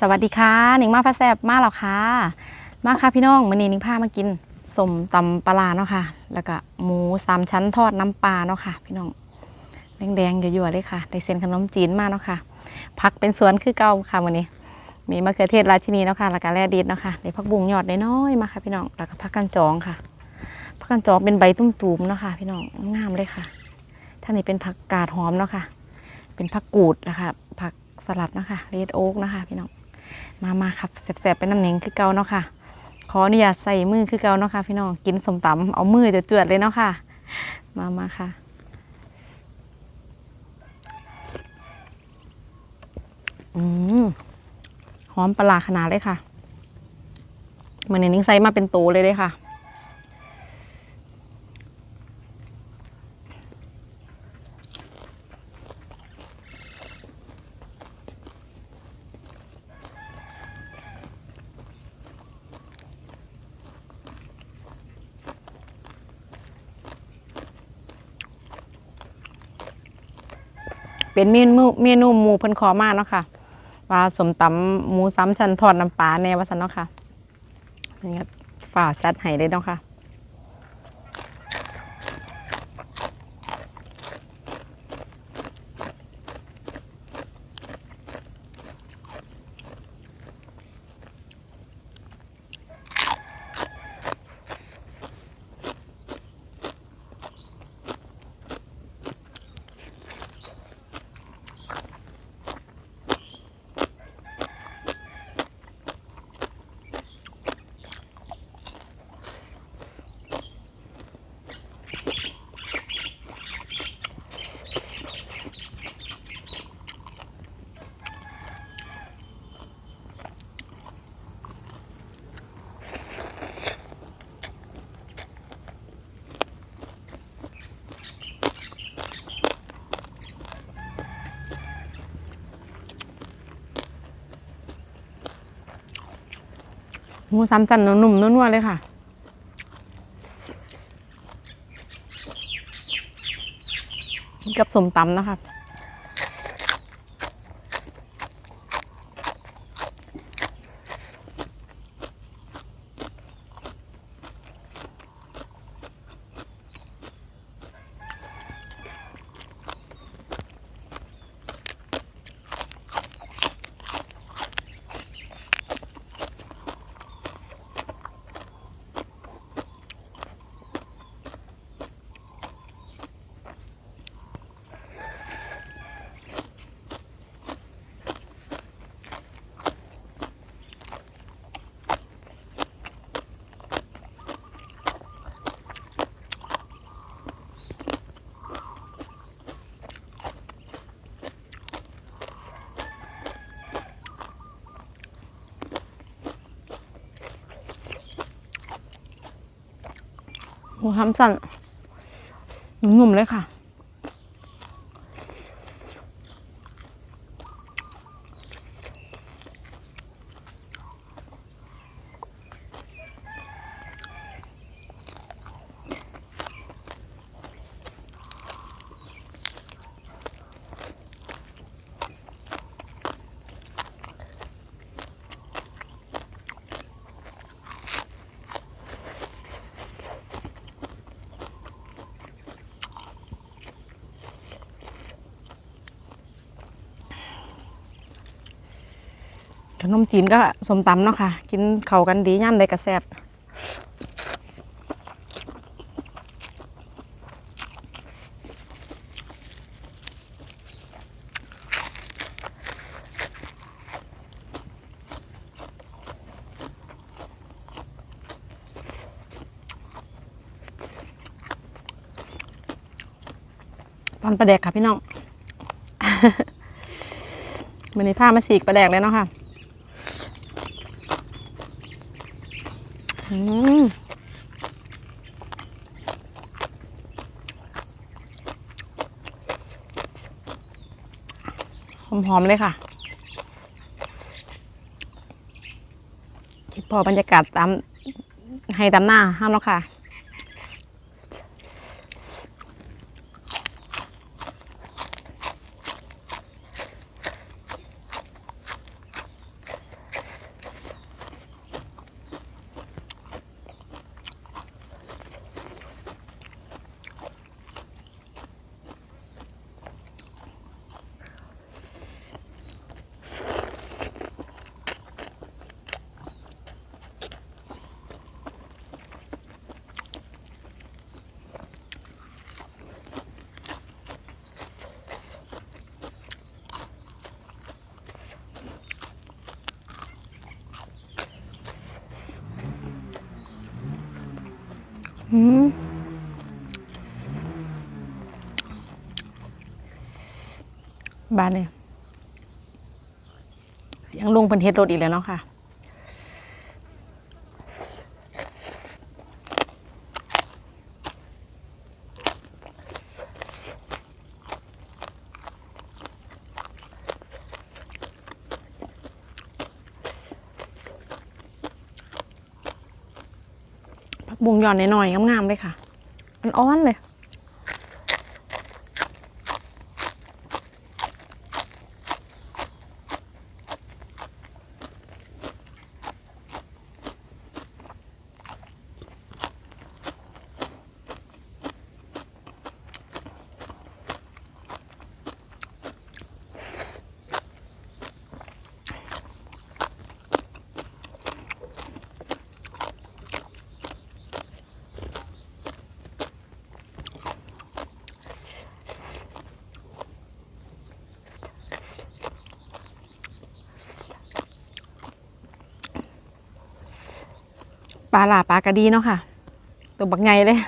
สวัสดีค่ะหนิงมาพระแซบมาแล้วค่ะ มาค่ะพี่น้องมื้อนี้หนิงพามากินสมตำปลาเนาะค่ะ แล้วก็หมูสามชั้นทอดน้ำปลาเนาะค่ะ พี่น้องแดงๆยั่วๆเลยค่ะได้เส้นขนมจีนมาเนาะค่ะผักเป็นสวนคือเก่าค่ะวันนี้ มีมะเขือเทศราชินีเนาะค่ะแล้วก็แร่ดิดเนาะค่ะได้ผักบุ้งยอดน้อยๆมาค่ะพี่น้องแล้วก็ผักกันจองค่ะผักกันจองเป็นใบตุ้มๆเนาะค่ะ พี่น้องงามเลยค่ะท่านนี้เป็นผักกาดหอมเนาะค่ะ เป็นผักกูดนะคะผักสลัดเนาะคะเรดโอ๊กนะคะ พี่น้อง มามาครับแสบๆเป็นน้ำเนียงคือเกาเนาะค่ะ ขออนุญาตใส่มือคือเกาเนาะค่ะ พี่น้องกินสมตำเอามือจะจวดเลยเนาะค่ะ มามาค่ะอืมหอมปลาร้าขนาดเลยค่ะเหมือนในนิ้งไซมาเป็นโตเลยเลยค่ะ เป็นเมนูเมนูหมูเพิ่นขอมากเนาะค่ะว่าสมตำหมูซ้ำชั้นทอดน้ำปลาแน่ว่าซั่นเนาะค่ะนี่ก็ฝ่ากจัดให้เลยเนาะค่ะ หมูซ้ำจันหนุ่มๆนัวๆเลยค่ะ กับสมตำนะคะ หมูทำสั่นหนุ่มๆเลยค่ะ ขนมจีนก็สมตำเนาะค่ะ กินเข้ากันดีย่ำได้กระแซบตอนประแดกค่ะพี่น้องมันนี้ผ้ามาฉีกประแดกเลยเนาะค่ะ อืมหอมๆเลยค่ะคิดพอบรรยากาศตามให้ตามหน้าห้ามแล้วค่ะ บ้านเนี่ยยังลงเป็นเฮ็ดรถอีกแล้วเนาะค่ะ บุ้งหย่อนหน่อยๆงามๆเลยค่ะอ้อนเลย ปลาหลาปลากระดีเนาะค่ะ ตัวบักไงเลย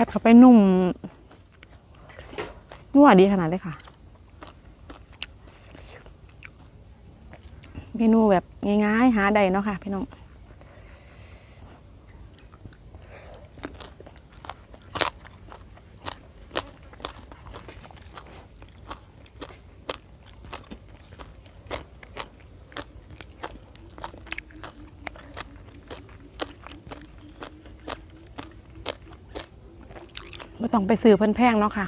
กัดเข้าไปนุ่มนัวดีขนาดเลยค่ะ เมนูแบบง่ายๆหาได้เนาะค่ะ พี่น้อง ต้องไปซื้อเพิ่นแพงเนาะค่ะ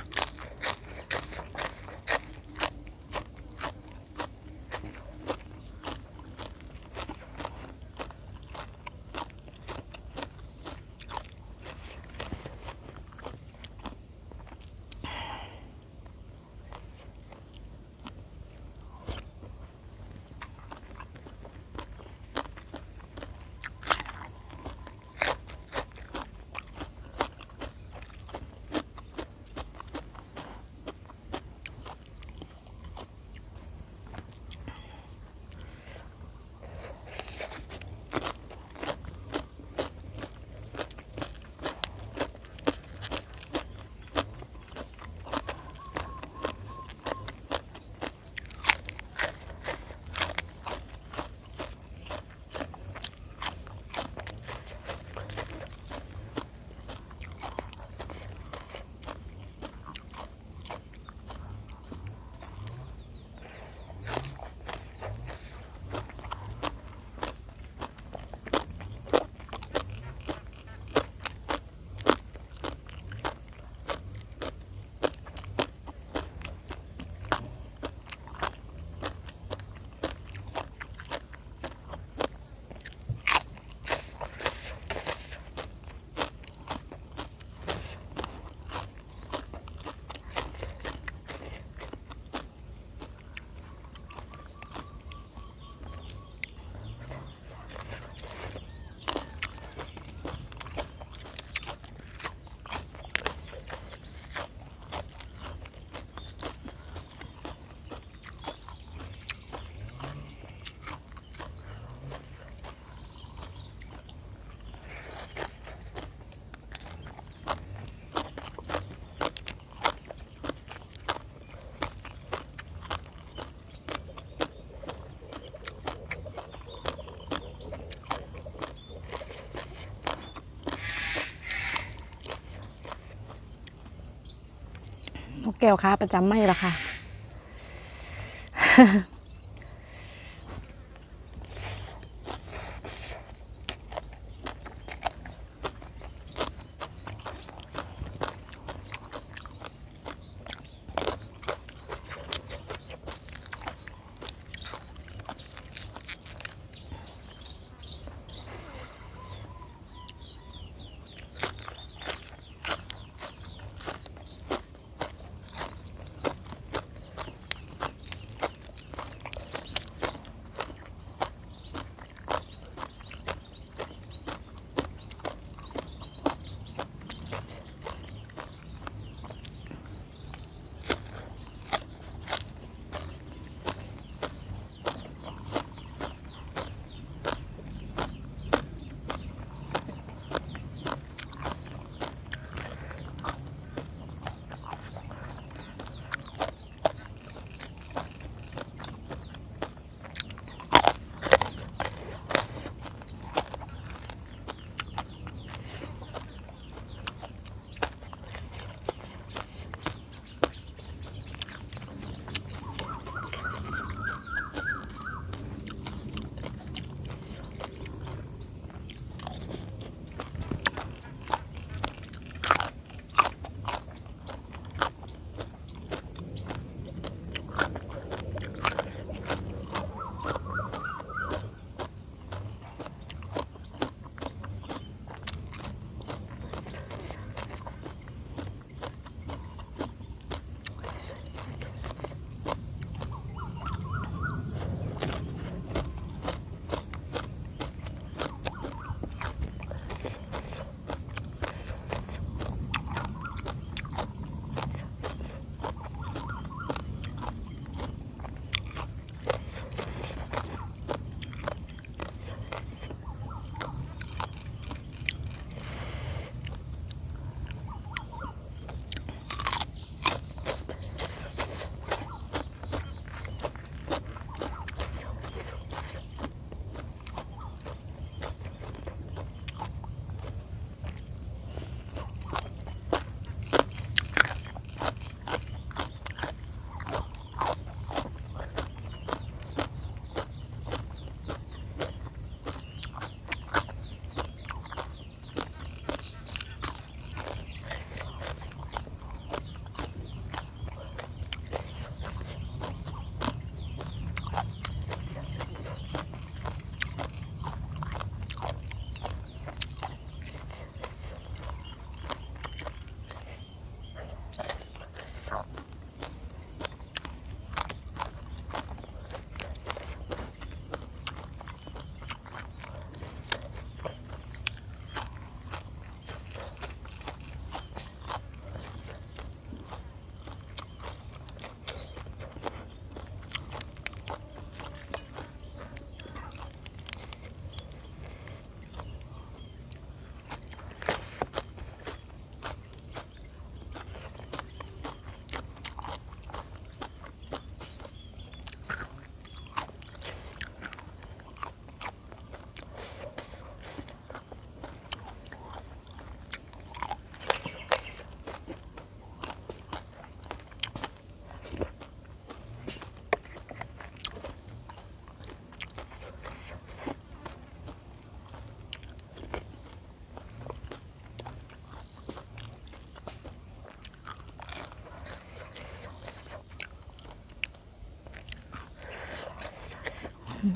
แก้วค้าประจำไม่ละค่ะ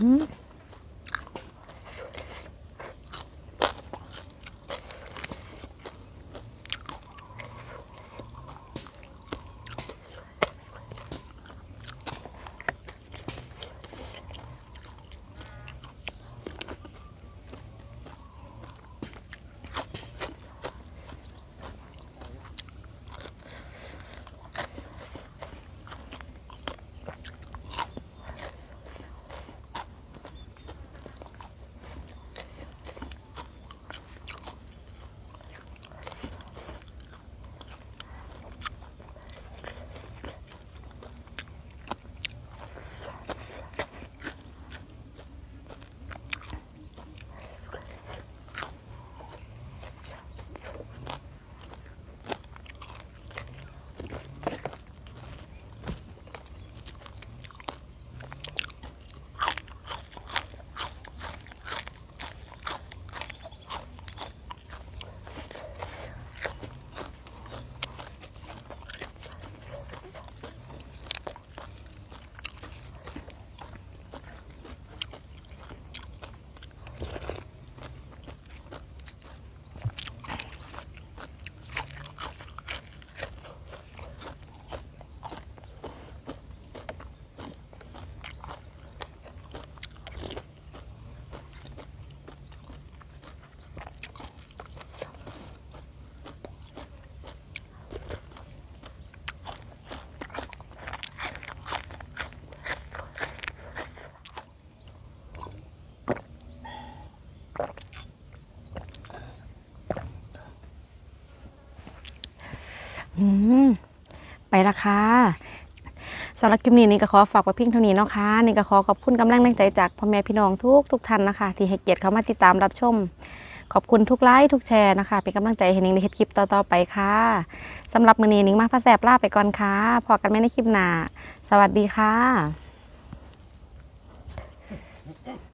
อื้อ ไปละค่ะสำหรับคลิปนี้นี่ก็ขอฝากไว้เพียงเท่านี้เนาะค่ะนี่ก็ขอขอบคุณกำลังแรงใจจากพ่อแม่พี่น้องทุกทุกท่านนะคะ ที่ให้เกียรติเข้ามาติดตามรับชม ขอบคุณทุกไลค์ทุกแชร์นะคะเป็นกำลังใจให้นิ้งในคลิปต่อๆไปค่ะสำหรับมือนี้นิ้งมาพระแสบลาไปก่อนค่ะพอกันไม่ในคลิปหน้าสวัสดีค่ะ